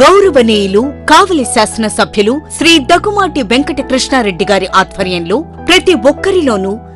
గౌరవనీయులు కావలి శాసనసభ్యులు శ్రీ దగ్గుమాటి వెంకట కృష్ణారెడ్డి గారి ఆధ్వర్యంలో ప్రతి ఒక్కరిలోనూ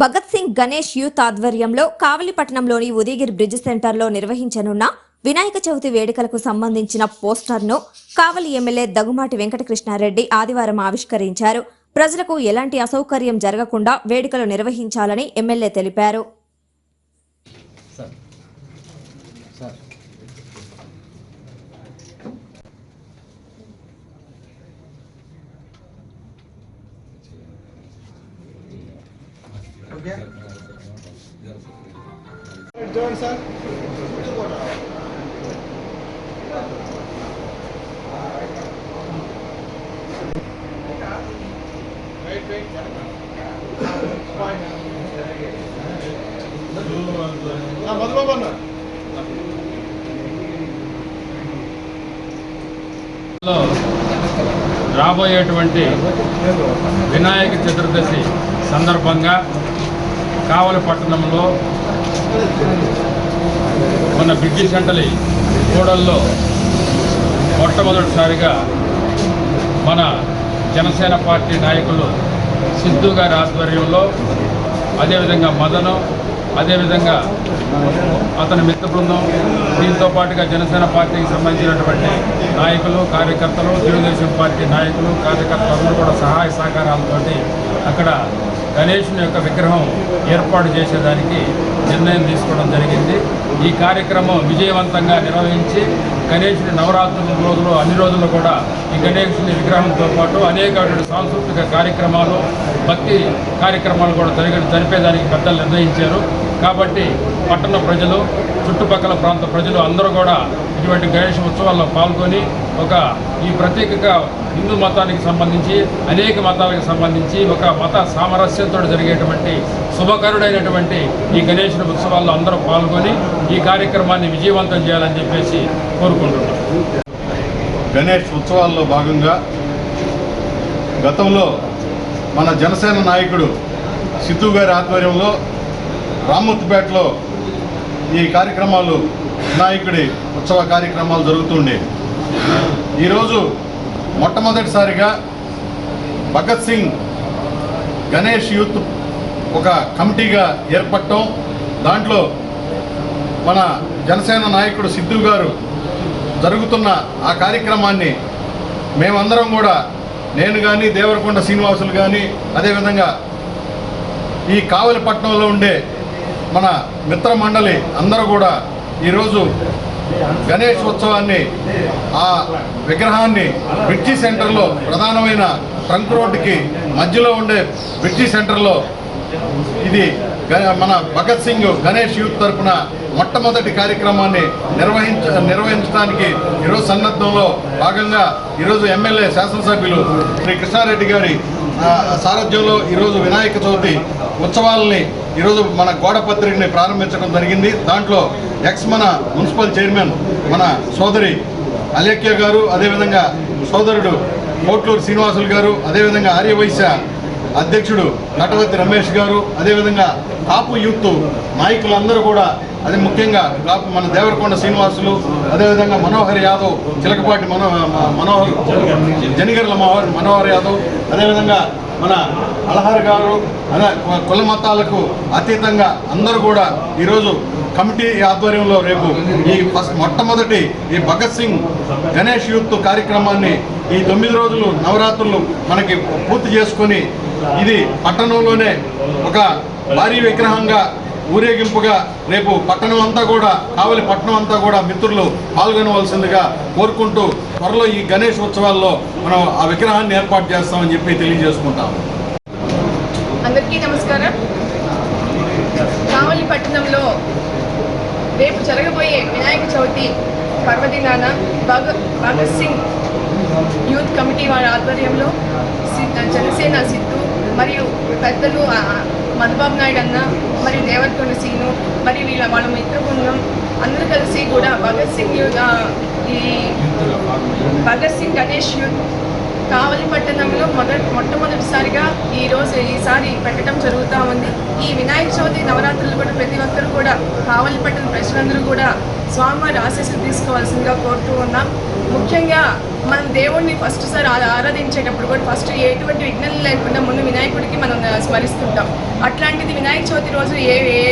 భగత్ సింగ్ గణేష్ యూత్ ఆధ్వర్యంలో కావలిపట్నంలోని ఉదయగిరి బ్రిడ్జ్ సెంటర్లో నిర్వహించనున్న వినాయక చవితి వేడుకలకు సంబంధించిన పోస్టర్ను కావలి ఎమ్మెల్యే దగుమాటి వెంకటకృష్ణారెడ్డి ఆదివారం ఆవిష్కరించారు. ప్రజలకు ఎలాంటి అసౌకర్యం జరగకుండా వేడుకలు నిర్వహించాలని ఎమ్మెల్యే తెలిపారు. లో రాబోయేటువంటి వినాయక చతుర్దశి సందర్భంగా కావలి పట్టణంలో మన బ్రిటిష్ అంటలి కూడల్లో మొట్టమొదటిసారిగా మన జనసేన పార్టీ నాయకులు సిద్ధు గారి ఆధ్వర్యంలో అదేవిధంగా మదను అదేవిధంగా అతని మిత్ర బృందం దీంతో పాటుగా జనసేన పార్టీకి సంబంధించినటువంటి నాయకులు కార్యకర్తలు తెలుగుదేశం పార్టీ నాయకులు కార్యకర్తలు కూడా సహాయ సహకారాలతోటి అక్కడ గణేషుని యొక్క విగ్రహం ఏర్పాటు చేసేదానికి నిర్ణయం తీసుకోవడం జరిగింది. ఈ కార్యక్రమం విజయవంతంగా నిర్వహించి గణేషుని నవరాత్రుల రోజులు అన్ని రోజులు కూడా ఈ గణేషుని విగ్రహంతో పాటు అనేక సాంస్కృతిక కార్యక్రమాలు భక్తి కార్యక్రమాలు కూడా జరిగి జరిపేదానికి పెద్దలు నిర్ణయించారు. కాబట్టి పట్టణ ప్రజలు చుట్టుపక్కల ప్రాంత ప్రజలు అందరూ కూడా ఇటువంటి గణేష్ ఉత్సవాల్లో పాల్గొని ఒక ఈ ప్రత్యేకంగా హిందూ మతానికి సంబంధించి అనేక మతాలకు సంబంధించి ఒక మత సామరస్యంతో జరిగేటువంటి శుభకరుడైనటువంటి ఈ గణేషుని ఉత్సవాల్లో అందరూ పాల్గొని ఈ కార్యక్రమాన్ని విజయవంతం చేయాలని చెప్పేసి కోరుకుంటున్నాం. గణేష్ ఉత్సవాల్లో భాగంగా గతంలో మన జనసేన నాయకుడు సిద్ధు గారి ఆధ్వర్యంలో రామ్మూర్తిపేటలో ఈ కార్యక్రమాలు వినాయకుడి ఉత్సవ కార్యక్రమాలు జరుగుతుండే ఈరోజు మొట్టమొదటిసారిగా భగత్ సింగ్ గణేష్ యూత్ ఒక కమిటీగా ఏర్పడటం దాంట్లో మన జనసేన నాయకుడు సిద్ధు గారు జరుగుతున్న ఆ కార్యక్రమాన్ని మేమందరం కూడా నేను కానీ దేవరకొండ శ్రీనివాసులు కానీ అదేవిధంగా ఈ కావలిపట్నంలో ఉండే మన మిత్ర మండలి అందరూ కూడా ఈరోజు గణేష్ ఉత్సవాన్ని ఆ విగ్రహాన్ని బ్రిడ్జి సెంటర్లో ప్రధానమైన ట్రంక్ రోడ్డుకి మధ్యలో ఉండే బ్రిడ్జి సెంటర్లో ఇది గ- మన భగత్ సింగ్ గణేష్ యూత్ తరపున మొట్టమొదటి కార్యక్రమాన్ని నిర్వహించ నిర్వహించడానికి ఈరోజు సన్నద్ధంలో భాగంగా ఈరోజు ఎమ్మెల్యే శాసనసభ్యులు శ్రీ కృష్ణారెడ్డి గారి సారథ్యంలో ఈరోజు వినాయక చవితి ఉత్సవాలని ఈరోజు మన గోడ పత్రికని ప్రారంభించడం జరిగింది. దాంట్లో ఎక్స్ మన మున్సిపల్ చైర్మన్ మన సోదరి అలేఖ్య గారు అదేవిధంగా సోదరుడు కోట్లూరు శ్రీనివాసులు గారు అదేవిధంగా ఆర్యవైశ్య అధ్యక్షుడు నటవతి రమేష్ గారు అదేవిధంగా కాపు యూత్ నాయకులందరూ కూడా అది ముఖ్యంగా కాపు మన దేవరకొండ శ్రీనివాసులు అదేవిధంగా మనోహర్ యాదవ్ చిలకపాటి మనో మనోహర్ జనిగర్ల మనోహర్ యాదవ్ అదేవిధంగా మన అలహర్ గారు కుల మతాలకు అతీతంగా అందరూ కూడా ఈరోజు కమిటీ ఆధ్వర్యంలో రేపు ఈ ఫస్ట్ మొట్టమొదటి ఈ భగత్ సింగ్ గణేష్ యూత్ కార్యక్రమాన్ని ఈ తొమ్మిది రోజులు నవరాత్రులు మనకి పూర్తి చేసుకొని ఇది పట్టణంలోనే ఒక భారీ విగ్రహంగా ఊరేగింపుగా రేపు పట్టణం అంతా కూడా కావలి పట్టణం అంతా కూడా మిత్రులు పాల్గొనవలసిందిగా కోరుకుంటూ త్వరలో ఈ గణేష్ ఉత్సవాల్లో మనం ఆ విగ్రహాన్ని ఏర్పాటు చేస్తామని చెప్పి తెలియజేసుకుంటాం. అందరికీ నమస్కారం. కావలి పట్టణంలో రేపు జరగబోయే వినాయక చవితి పర్వదినాన భగ భగత్ సింగ్ యూత్ కమిటీ వారి ఆధ్వర్యంలో జనసేన సిద్ధు మరియు పెద్దలు మధుబాబు నాయుడు అన్న మరి దేవరకొండ సీను మరి వీళ్ళ వాళ్ళ మిత్ర బృందం అందరూ కలిసి కూడా భగత్ సింగ్ ఈ భగత్ సింగ్ గణేష్ యూత్ కావలి పట్టణంలో మొదటి మొట్టమొదటిసారిగా ఈరోజు ఈసారి పెట్టడం జరుగుతూ ఉంది. ఈ వినాయక చవితి నవరాత్రులు కూడా ప్రతి ఒక్కరు కూడా కావలి పట్టణ ప్రజలందరూ కూడా స్వామివారి ఆశీస్సులు తీసుకోవాల్సిందిగా కోరుతూ ఉన్నాం. ముఖ్యంగా మనం దేవుణ్ణి ఫస్ట్ సార్ ఆరాధించేటప్పుడు కూడా ఫస్ట్ ఎటువంటి విఘ్నాలు లేకుండా ముందు వినాయకుడికి మనం స్మరిస్తుంటాం. అట్లాంటిది వినాయక చవితి రోజు ఏ ఏ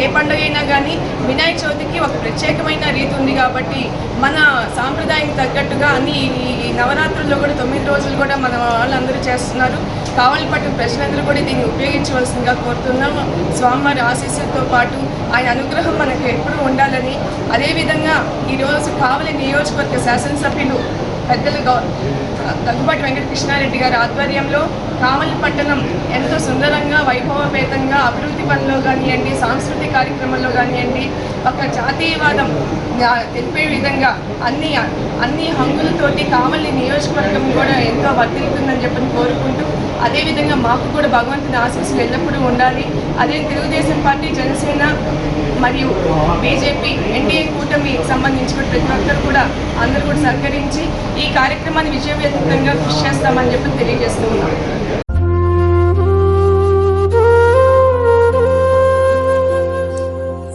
ఏ పండుగ అయినా కానీ వినాయక చవితికి ఒక ప్రత్యేకమైన రీతి ఉంది కాబట్టి మన సాంప్రదాయం తగ్గట్టుగా అన్ని ఈ నవరాత్రుల్లో కూడా తొమ్మిది రోజులు కూడా మన వాళ్ళందరూ చేస్తున్నారు. కావలి పట్టు ప్రజలందరూ కూడా దీన్ని ఉపయోగించవలసిందిగా కోరుతున్నాము. స్వామివారి ఆశీస్సులతో పాటు ఆయన అనుగ్రహం మనకు ఎప్పుడూ ఉండాలని. అదేవిధంగా ఈరోజు కావలి నియోజకవర్గ శాసనసభ్యులు పెద్దలు గౌ వెంకటకృష్ణారెడ్డి గారి ఆధ్వర్యంలో కామలి పట్టణం ఎంతో సుందరంగా వైభవపేతంగా అభివృద్ధి పనిలో కానివ్వండి సాంస్కృతిక కార్యక్రమంలో కానివ్వండి ఒక జాతీయవాదం తెలిపే విధంగా అన్ని అన్ని హంగులతోటి కామలి నియోజకవర్గం కూడా ఎంతో వర్తిల్తుందని చెప్పని కోరుకుంటూ అదేవిధంగా మాకు కూడా భగవంతుని ఆశీస్సులు ఎల్లప్పుడూ ఉండాలి. అదే తెలుగుదేశం పార్టీ జనసేన మరియు బీజేపీ ఎన్డీఏ కూటమి సంబంధించి ప్రతి ఒక్కరు కూడా అందరూ కూడా సహకరించి ఈ కార్యక్రమాన్ని విజయవంతంగా కృషి చేస్తామని చెప్పి తెలియజేస్తూ ఉన్నాం.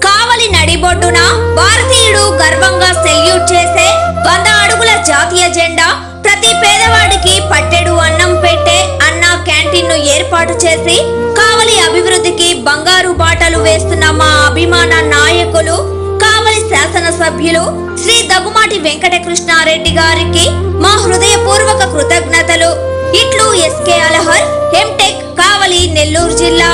కావలి నడిబొడ్డున భారతీయుడు గర్వంగా సెల్యూట్ చేసే వంద అడుగుల జాతీయ జెండా ప్రతి పేదవాడికి పట్టెడు అన్నం ఏర్పాటు చేసి కావలి అభివృద్ధికి బంగారు బాటలు వేస్తున్న మా అభిమాన నాయకులు కావలి శాసనసభ్యులు శ్రీ దగ్గుమాటి వెంకటకృష్ణారెడ్డి గారికి మా హృదయపూర్వక కృతజ్ఞతలు. ఇట్లు S K Alahar M Tech Kavali Nellore జిల్లా.